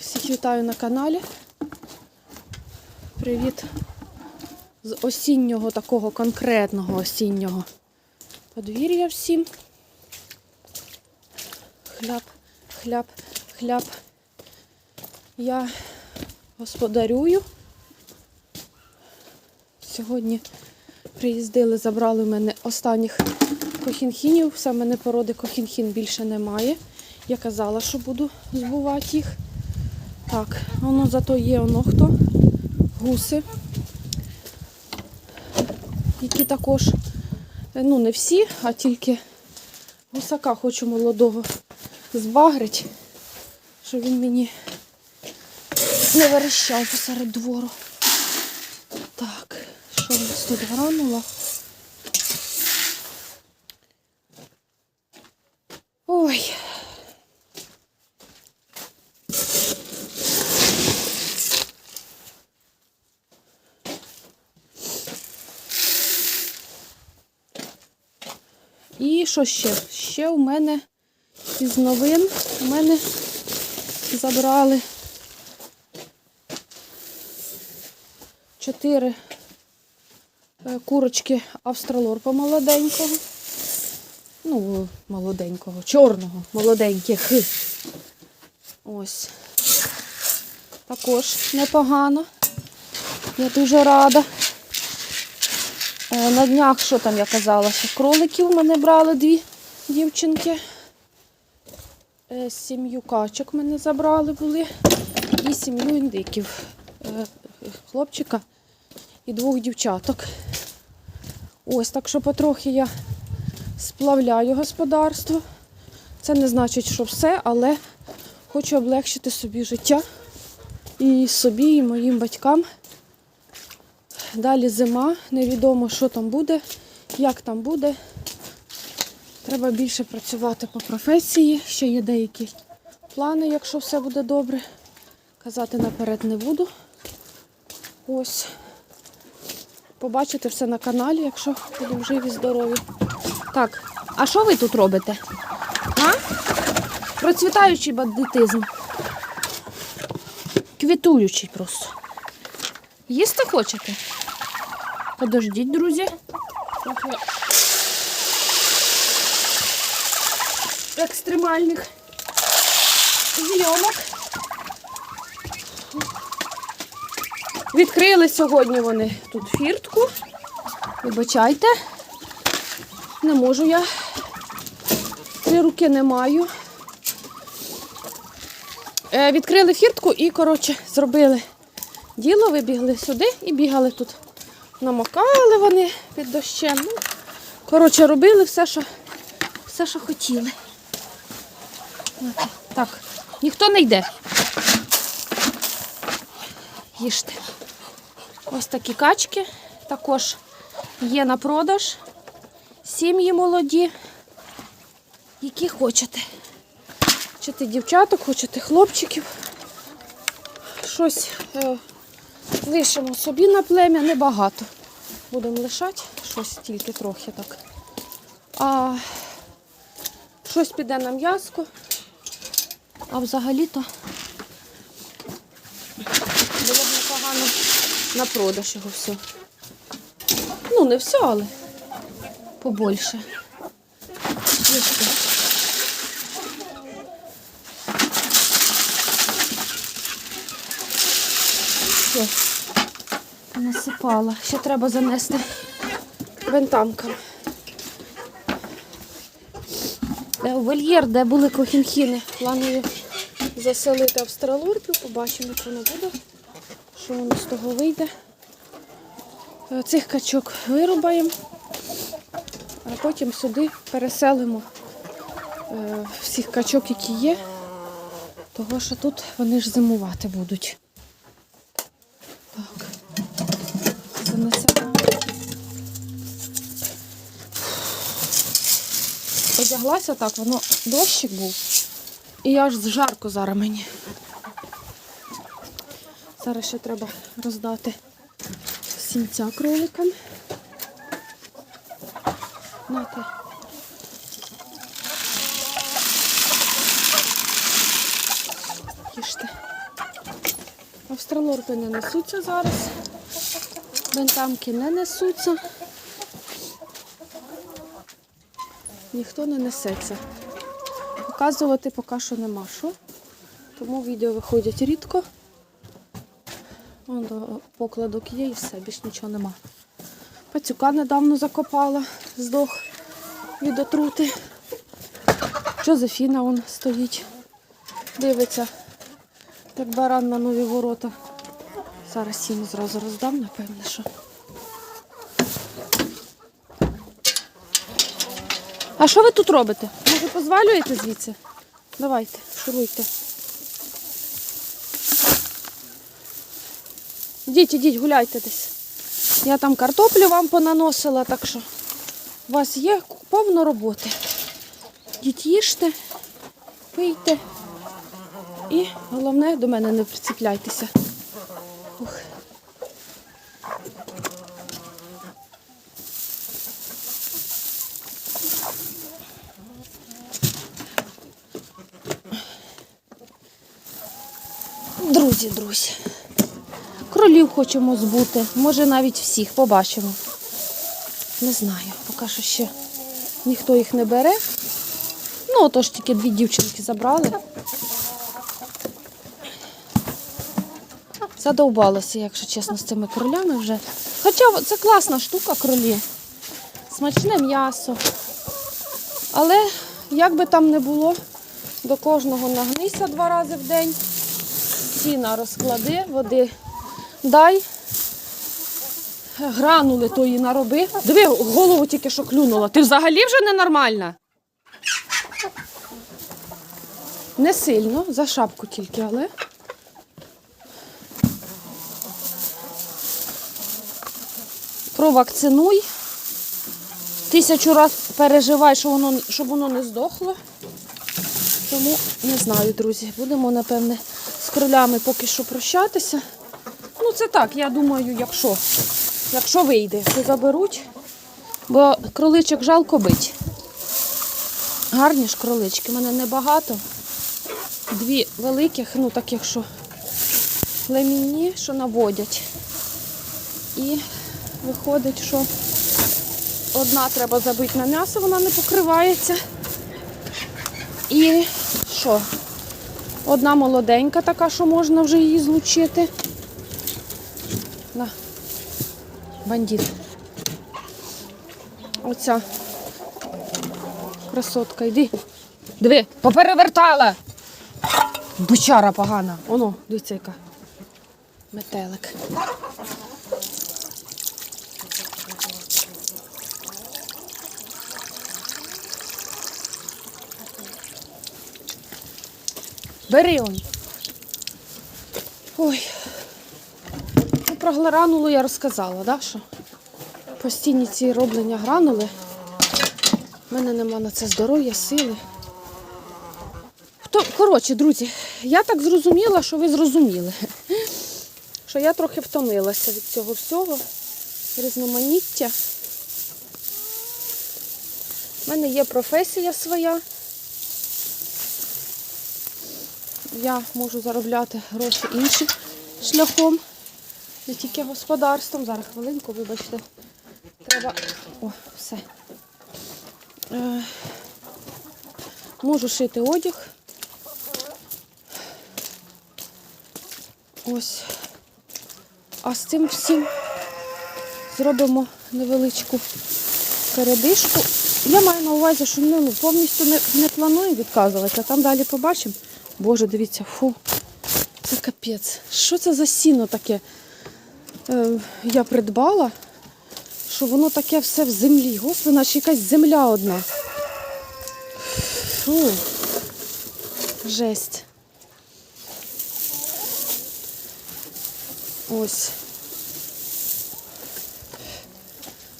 Всіх вітаю на каналі. Привіт з осіннього такого конкретного осіннього подвір'я всім. Хляб, хляб, хляб. Я господарюю. Сьогодні приїздили, забрали в мене останніх кохінхінів. Все в мене породи кохінхін більше немає. Я казала, що буду збувати їх. Так, воно зато є воно хто. Гуси. Які також, е, ну не всі, а тільки гусака хочу молодого збагрить, щоб він мені не верещав посеред двору. Так, що в нас тут гранула? Ой. І що ще? Ще у мене із новин у мене забрали чотири е, курочки австралорпа молоденького. Ну, молоденького, чорного, молоденьких. Ось. Також непогано. Я дуже рада. Е, На днях, що там я казала, що кроликів мене брали дві дівчинки. Е, Сім'ю качок мене забрали були. І сім'ю індиків. Е, Хлопчика і двох дівчаток. Ось так що потрохи я сплавляю господарство. Це не значить, що все, але хочу облегшити собі життя і собі, і моїм батькам. Далі зима, невідомо, що там буде, як там буде. Треба більше працювати по професії. Ще є деякі плани, якщо все буде добре. Казати наперед не буду. Ось. Побачите все на каналі, якщо будемо живі, здорові. Так, а що ви тут робите? А? Процвітаючий бандитизм. Квітуючий просто. Їсти хочете? Подождіть, друзі. Екстремальних зйомок. Відкрили сьогодні вони тут фіртку. Вибачайте. Не можу я. Три руки не маю. Е, відкрили фіртку і, коротше, зробили діло, вибігли сюди і бігали тут. Намокали вони під дощем. Ну, коротше, робили все, що, все, що хотіли. Так, ніхто не йде. Їжте. Ось такі качки також є на продаж. Сім'ї молоді, які хочете. Хочете дівчаток, хочете хлопчиків. Щось е, лишимо собі на плем'я, небагато. Будемо лишати, щось тільки трохи так. А щось піде на м'язко. А взагалі-то було б непогано на продаж його все. Ну, не все, але побольше. Все, насипала. Ще треба занести вентамкам. Е, вольєр, де були кохінхіни, планую заселити австралорпів, побачимо, як воно буде, що воно з того вийде. Е, Цих качок вирубаємо, а потім сюди переселимо е, всіх качок, які є, того що тут вони ж зимувати будуть. Так, занесемо. Одяглася так, воно дощик був. І аж жарко зараз мені. Зараз ще треба роздати сінця кроликам. Нате. Їжте. Австралорпи не несуться зараз. Бентамки не несуться. Ніхто не несеться. Показувати поки що нема що. Тому відео виходять рідко. Вон до покладок є і все, більш нічого нема. Пацюка недавно закопала, здох від отрути. Жозефіна он стоїть, дивиться, як баран на нові ворота. Зараз їм зразу роздам, напевне, що. А що ви тут робите? Може, позвалюєте звідси? Давайте, шуруйте. Ідіть, ідіть, гуляйте десь. Я там картоплю вам понаносила, так що у вас є повно роботи. Ідіть їжте, пийте. І головне, до мене не приціпляйтеся. Ух. Друзі, друзі. Кролів хочемо збути, може навіть всіх побачимо. Не знаю, поки що ще ніхто їх не бере. Ну, отож тільки дві дівчинки забрали. Задовбалася, якщо чесно, з цими кролями вже. Хоча це класна штука кролі. Смачне м'ясо. Але як би там не було, до кожного нагнися два рази в день. Сіна розклади, води дай. Гранули тої нароби. Диви, голову тільки що клюнула. Ти взагалі вже ненормальна? Не сильно, за шапку тільки, але. Провакцинуй. Тисячу раз переживай, щоб воно, щоб воно не здохло. Тому не знаю, друзі. Будемо, напевне, з кролями поки що прощатися. Ну, це так, я думаю, якщо, якщо вийде, то заберуть. Бо кроличок жалко бить. Гарні ж кролички, в мене небагато. Дві великих, ну таких, що племінні, що наводять. І виходить, що одна треба забити на м'ясо, вона не покривається. І що? Одна молоденька така, що можна вже її злучити. На, бандит. Оця красотка, йди. Диви, поперевертала. Бучара погана. Оно, дивіться яка. Метелик. Бери он. Ой. Ну, про гранулу я розказала, да, що постійні ці роблення гранули. У мене нема на це здоров'я, сили. Хто, коротше, друзі, я так зрозуміла, що ви зрозуміли. Що я трохи втомилася від цього всього, різноманіття. У мене є професія своя. Я можу заробляти гроші іншим шляхом, не тільки господарством. Зараз хвилинку, вибачте. Треба. О, все. Е, можу шити одяг. Ось. А з цим всім зробимо невеличку передишку. Я маю на увазі, що ну, ну, повністю не, не планую відказуватися, а там далі побачимо. Боже, дивіться, фу, це капець. Що це за сіно таке? Е, я придбала, що воно таке все в землі. Господи, наче якась земля одна. Фу. Жесть. Ось.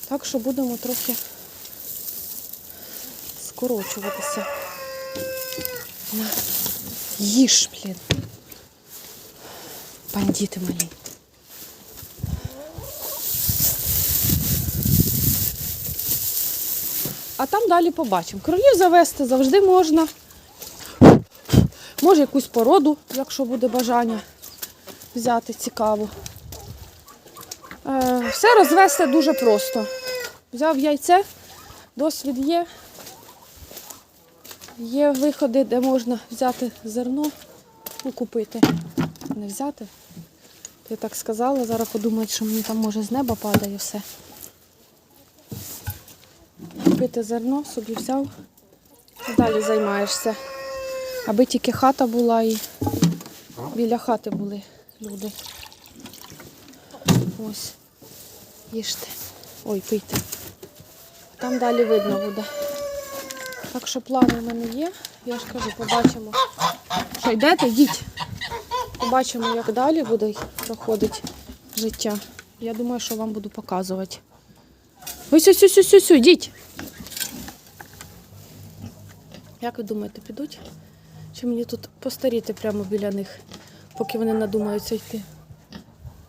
Так що будемо трохи скорочуватися. Їж, блін. Бандити малі. А там далі побачимо. Кролів завести завжди можна. Може якусь породу, якщо буде бажання взяти цікаво. Е, все розвести дуже просто. Взяв яйце, досвід є. Є виходи, де можна взяти зерно, ну, купити. Не взяти. Я так сказала, зараз подумають, що мені там може з неба падає все. Купити зерно, собі взяв далі займаєшся. Аби тільки хата була і біля хати були люди. Ось. Їжте. Ой, пийте. Там далі видно буде. Так що плани в мене є. Я ж кажу, побачимо. Що йдете, йдіть. Побачимо, як далі буде проходити життя. Я думаю, що вам буду показувати. Ось ось ось ось ось, йдіть. Як ви думаєте, підуть? Чи мені тут постаріти прямо біля них, поки вони надумаються йти?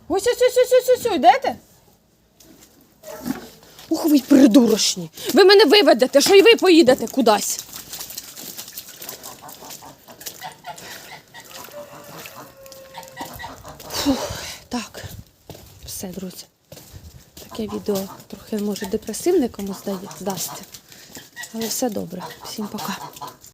Ось ось ось ось ось ось, йдете? Ух, ви придурочні. Ви мене виведете, що і ви поїдете кудись. Фух, так, все, друзі. Таке відео трохи може депресивне комусь здасться. Але все добре. Всім пока.